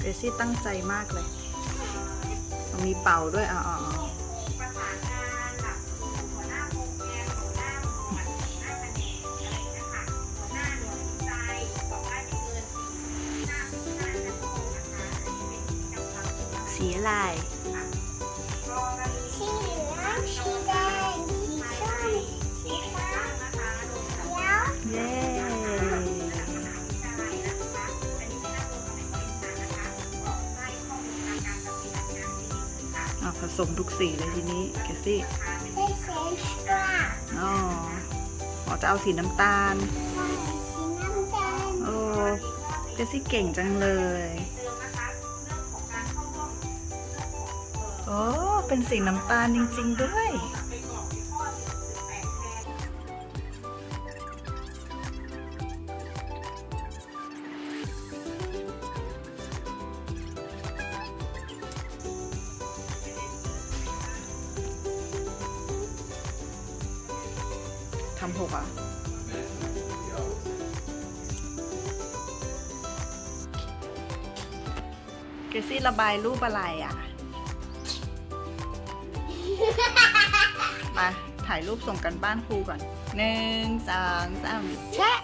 เรซี่ตั้งใจมากเลย มีเป่าด้วยอ๋ออ๋ออ๋อประสานงานกับหัวหน้าโรงเรีย ขึ้นค่ะอะผสมทุกสีเลยทีนี้แกซี่ได้เซนสตราอ๋ออ๋อจะเอาสีน้ำตาลได้สีน้ำตาลโอ้แกซี่เก่งจังเลยเดิมนะคะเรื่องของการเข้าร่วมเรื่องของเอ่อโอ้เป็นสีน้ำตาลจริง ๆ ด้วย ทำหกอะเกซี่ระบายรูปอะไรอะ มาถ่ายรูปส่งกันบ้านครูก่อนหนึ่งสองสามแชะ